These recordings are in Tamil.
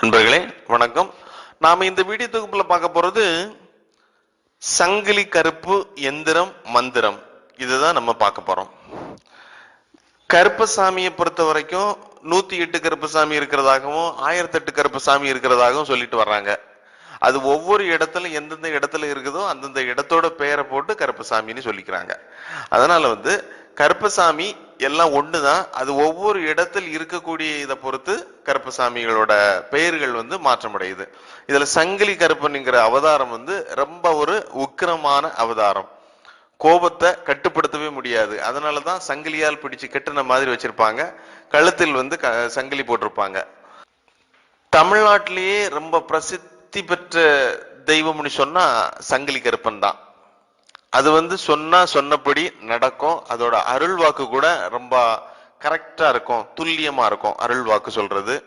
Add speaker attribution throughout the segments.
Speaker 1: நண்பர்களே வணக்கம். நாம இந்த வீடியோ தொகுப்புல பார்க்க போறது சங்கிலி கருப்பு எந்திரம் மந்திரம். இதுதான் நம்ம பார்க்க போறோம். கருப்பசாமியை பொறுத்த வரைக்கும் நூத்தி எட்டு கருப்பசாமி இருக்கிறதாகவும் ஆயிரத்தெட்டு கருப்பசாமி இருக்கிறதாகவும் சொல்லிட்டு வர்றாங்க. அது ஒவ்வொரு இடத்துல எந்தெந்த இடத்துல இருக்குதோ அந்தந்த இடத்தோட பெயரை போட்டு கருப்பசாமின்னு சொல்லிக்கிறாங்க. அதனால வந்து கருப்பசாமி எல்லாம் ஒண்ணுதான். அது ஒவ்வொரு இடத்தில் இருக்கக்கூடிய இதை பொறுத்து கருப்பசாமிகளோட பெயர்கள் வந்து மாற்றமடையுது. இதுல சங்கிலி கருப்பனுங்கிற அவதாரம் வந்து ரொம்ப ஒரு உக்கிரமான அவதாரம். கோபத்தை கட்டுப்படுத்தவே முடியாது. அதனாலதான் சங்கிலியால் பிடிச்சு கெட்டுன மாதிரி வச்சிருப்பாங்க. கழுத்தில் வந்து க- சங்கிலி போட்டிருப்பாங்க. தமிழ்நாட்டிலேயே ரொம்ப பிரசித்தி பெற்ற தெய்வம்னு சொன்னா சங்கிலி கருப்பன் தான். அது வந்து சொன்னா சொன்னபடி நடக்கும். அதோட அருள் வாக்கு கூட ரொம்ப கரெக்டா இருக்கும். துல்லியமா இருக்கும். அருள் வாக்கு சொல்றது.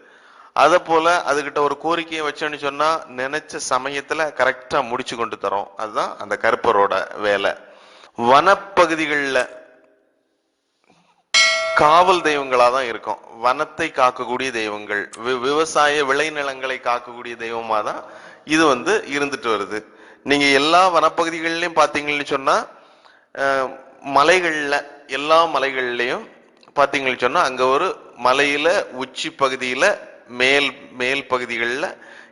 Speaker 1: அத போல அதுகிட்ட ஒரு கோரிக்கையை வச்சோன்னு சொன்னா நினைச்ச சமயத்துல கரெக்டா முடிச்சு கொண்டு தரோம். அதுதான் அந்த கருப்பரோட வேலை. வனப்பகுதிகளில் காவல் தெய்வங்களா தான் இருக்கும். வனத்தை காக்கக்கூடிய தெய்வங்கள் வி- விவசாய விளைநிலங்களை காக்கக்கூடிய தெய்வமா தான் இது வந்து இருந்துட்டு வருது. நீங்க எல்லா வனப்பகுதிகள்லையும் பாத்தீங்கன்னு சொன்னா மலைகள்ல எல்லா மலைகள்லையும் பாத்தீங்கன்னு சொன்னா அங்க ஒரு மலையில உச்சி பகுதியில மேல் மேல் பகுதிகளில்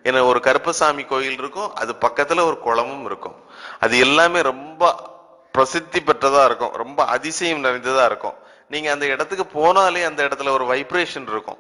Speaker 1: என்ன ஒரு கருப்பசாமி கோயில் இருக்கும் அது பக்கத்துல ஒரு குளமும் இருக்கும். அது எல்லாமே ரொம்ப பிரசித்தி பெற்றதா இருக்கும் ரொம்ப அதிசயம் நிறைந்ததா இருக்கும். நீங்க அந்த இடத்துக்கு போனாலே அந்த இடத்துல ஒரு வைப்ரேஷன் இருக்கும்.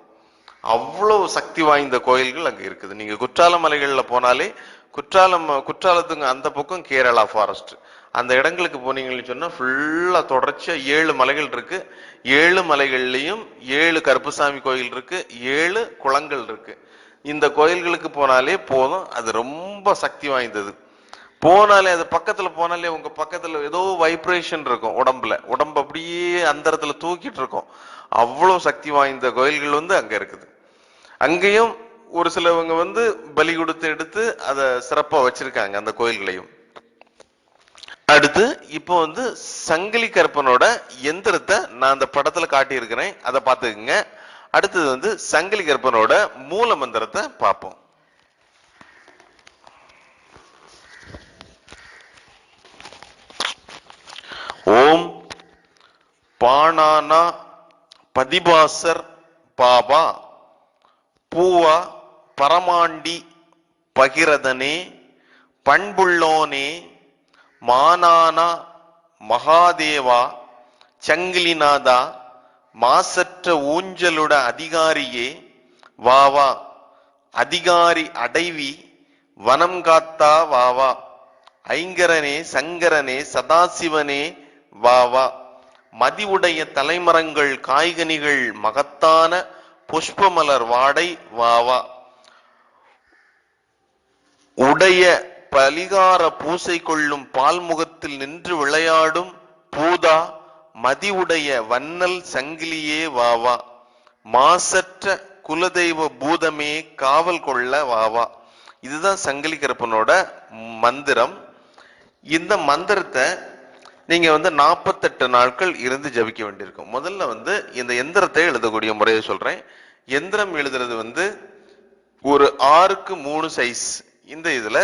Speaker 1: அவ்வளவு சக்தி வாய்ந்த கோயில்கள் அங்க இருக்குது. நீங்க குற்றால மலைகள்ல போனாலே குற்றாலம் குற்றாலத்துங்க அந்த பக்கம் கேரளா ஃபாரஸ்ட் அந்த இடங்களுக்கு போனீங்கன்னு சொன்னா ஃபுல்லா தொடர்ச்சியா ஏழு மலைகள் இருக்கு. ஏழு மலைகள்லயும் ஏழு கருப்புசாமி கோயில் இருக்கு. ஏழு குளங்கள் இருக்கு. இந்த கோயில்களுக்கு போனாலே போதும். அது ரொம்ப சக்தி வாய்ந்தது. போனாலே அது பக்கத்துல போனாலே உங்க பக்கத்துல ஏதோ வைப்ரேஷன் இருக்கும் உடம்புல. உடம்பு அப்படியே அந்த இடத்துல தூக்கிட்டு இருக்கும். அவ்வளவு சக்தி வாய்ந்த கோயில்கள் வந்து அங்க இருக்குது. அங்கேயும் ஒரு சிலவங்க வந்து பலி கொடுத்து எடுத்து அதை சிறப்பா வச்சிருக்காங்க அந்த கோயில்களையும். அடுத்து இப்போ வந்து சங்கிலி கருப்பனோட எந்திரத்தை நான் அந்த படத்துல காட்டியிருக்கிறேன். அதை பார்த்துக்குங்க. அடுத்தது வந்து சங்கிலி கருப்பனோட மூல மந்திரத்தை பார்ப்போம். ஓம் பாணானா பதிபாசர் பாபா பூவா பரமாண்டி பகிரதனே பண்புள்ளோனே மானானா மகாதேவா சங்கிலிநாதா மாசற்ற ஊஞ்சலுட அதிகாரியே வா வா அதிகாரி அடைவி வனம் காத்தா வா வா ஐங்கரனே சங்கரனே சதாசிவனே வா வா மதிவுடைய தலைமரங்கள் காய்கனிகள் மகத்தான புஷ்பமலர் வாடை வா வா. உடைய பலிகார பூசை கொள்ளும் பால்முகத்தில் நின்று விளையாடும் பூதா மதிவுடைய வண்ணல் சங்கிலியே வாவா மாசற்ற குலதெய்வ பூதமே காவல் கொள்ள வாவா இதுதான் சங்கிலி கருப்பனோட மந்திரம். இந்த மந்திரத்தை நீங்க வந்து நாற்பத்தெட்டு நாட்கள் இருந்து ஜபிக்க வேண்டியிருக்கும். முதல்ல வந்து இந்த எந்திரத்தை எழுதக்கூடிய முறையை சொல்றேன். எந்திரம் எழுதுறது வந்து ஒரு ஆறுக்கு மூணு சைஸ் இந்த இதுல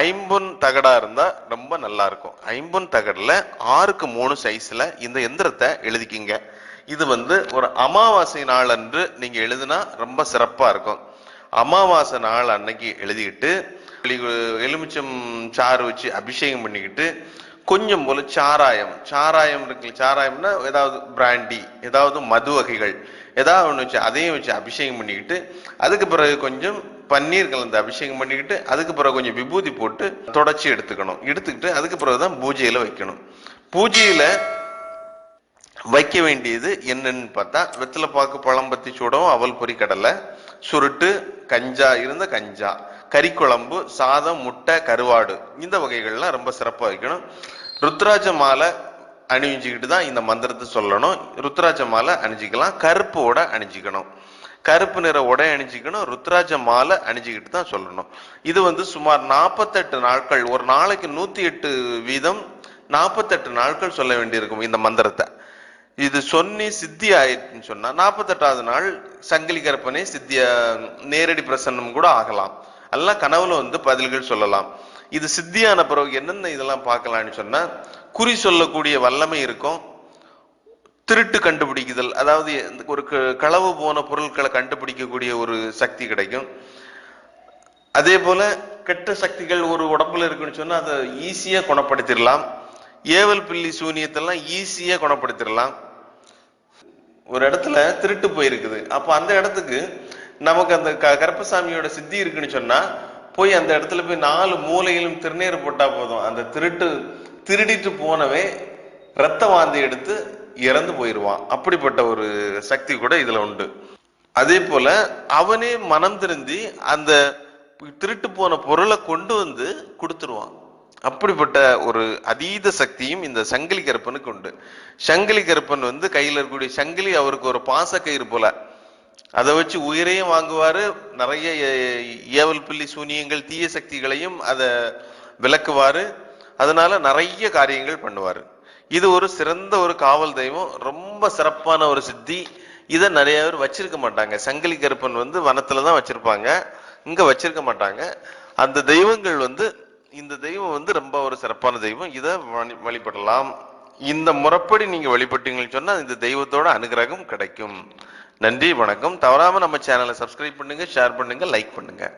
Speaker 1: ஐம்பொன் தகடா இருந்தா ரொம்ப நல்லா இருக்கும் ஐம்பொன் தகடுல ஆறுக்கு மூணு சைஸ்ல இந்த எந்திரத்தை எழுதிக்கிங்க. இது வந்து ஒரு அமாவாசை நாள் அன்று நீங்க எழுதுனா ரொம்ப சிறப்பா இருக்கும். அமாவாசை நாள் அன்னைக்கு எழுதிக்கிட்டு எலுமிச்சம் சாறு வச்சு அபிஷேகம் பண்ணிக்கிட்டு கொஞ்சம் போல சாராயம். சாராயம் இருக்குல்ல சாராயம்னா ஏதாவது பிராண்டி ஏதாவது மது வகைகள் ஏதாவது ஒன்று வச்சு அதையும் வச்சு அபிஷேகம் பண்ணிக்கிட்டு அதுக்கு பிறகு கொஞ்சம் பன்னீர் கலந்து அபிஷேகம் பண்ணிக்கிட்டு அதுக்கு பிறகு கொஞ்சம் விபூதி போட்டு தொடச்சி எடுத்துக்கணும். எடுத்துக்கிட்டு அதுக்கு பிறகு தான் பூஜையில வைக்கணும். பூஜையில வைக்க வேண்டியது என்னன்னு பார்த்தா வெத்தலை பாக்கு பழம்பத்தி சூடம் அவல் பொறி கடலை சுருட்டு கஞ்சா இருந்த கஞ்சா. கறிக்குழம்பு சாதம் முட்டை கருவாடு. இந்த வகைகள்லாம் ரொம்ப சிறப்பாக வைக்கணும். ருத்ராஜ மாலை அணிஞ்சிக்கிட்டு தான் இந்த மந்திரத்தை சொல்லணும். ருத்ராஜ மாலை அணிஞ்சிக்கலாம். கருப்பு உடை அணிஞ்சிக்கணும். கருப்பு நிற உடை அணிஞ்சிக்கணும். ருத்ராஜ மாலை அணிஞ்சிக்கிட்டு தான் சொல்லணும். இது வந்து சுமார் நாற்பத்தெட்டு நாட்கள் ஒரு நாளைக்கு நூற்றி எட்டு வீதம் நாற்பத்தெட்டு நாட்கள் சொல்ல வேண்டியிருக்கும் இந்த மந்திரத்தை. இது சொன்னி சித்தி ஆயிடுச்சுன்னு சொன்னா நாற்பத்தெட்டாவது நாள் சங்கிலி கற்பனை சித்திய நேரடி பிரசன்னம் கூட ஆகலாம். எல்லாம் கனவுல வந்து பதில்கள் சொல்லலாம். இது சித்தியான பிறகு என்னென்ன இதெல்லாம் பார்க்கலாம்னு சொன்னா குறி சொல்லக்கூடிய வல்லமை இருக்கும். திருட்டு கண்டுபிடிக்குதல் அதாவது ஒரு க- களவு போன பொருட்களை கண்டுபிடிக்கக்கூடிய ஒரு சக்தி கிடைக்கும். அதே போல கெட்ட சக்திகள் ஒரு உடம்புல இருக்குன்னு சொன்னா அதை ஈஸியா குணப்படுத்திடலாம். ஏவல் பில்லி சூனியத்தெல்லாம் ஈஸியா குணப்படுத்திடலாம். ஒரு இடத்துல திருட்டு போயிருக்குது. அப்ப அந்த இடத்துக்கு நமக்கு அந்த க- கருப்பசாமியோட சித்தி இருக்குன்னு சொன்னா போய் அந்த இடத்துல போய் நாலு மூலையிலும் திருநீர் போட்டா போதும். அந்த திருட்டு திருடிட்டு போனவே ரத்த வாந்தி எடுத்து இறந்து போயிடுவான் அப்படிப்பட்ட ஒரு சக்தி கூட இதுல உண்டு. அதே போல அவனே மனம் திருந்தி அந்த திருட்டு போன பொருளை கொண்டு வந்து கொடுத்துருவான். அப்படிப்பட்ட ஒரு அதீத சக்தியும் இந்த சங்கிலி கருப்பனுக்கு உண்டு. சங்கிலி கருப்பன் வந்து கையில் இருக்கக்கூடிய சங்கிலி அவருக்கு ஒரு பாசக்கயிறு போல அதை வச்சு உயிரையும் வாங்குவாரு. நிறைய ஏ- ஏவல் பில்லி சூனியங்கள் தீய சக்திகளையும் அதை விளக்குவாரு. அதனால நிறைய காரியங்கள் பண்ணுவார். இது ஒரு சிறந்த ஒரு காவல் தெய்வம். ரொம்ப சிறப்பான ஒரு சித்தி. இதை நிறைய பேர் வச்சிருக்க மாட்டாங்க. சங்கிலி கருப்பன் வந்து வனத்துல தான் வச்சிருப்பாங்க. இங்க வச்சிருக்க மாட்டாங்க. அந்த தெய்வங்கள் வந்து இந்த தெய்வம் வந்து ரொம்ப ஒரு சிறப்பான தெய்வம். இதை வழி- வழிபடலாம். இந்த முறைப்படி நீங்க வழிபட்டீங்கன்னு சொன்னா இந்த தெய்வத்தோட அனுகிரகம் கிடைக்கும். நன்றி வணக்கம். தவறாமல் நம்ம சேனலை சப்ஸ்கிரைப் பண்ணுங்கள் ஷேர் பண்ணுங்கள் லைக் பண்ணுங்கள்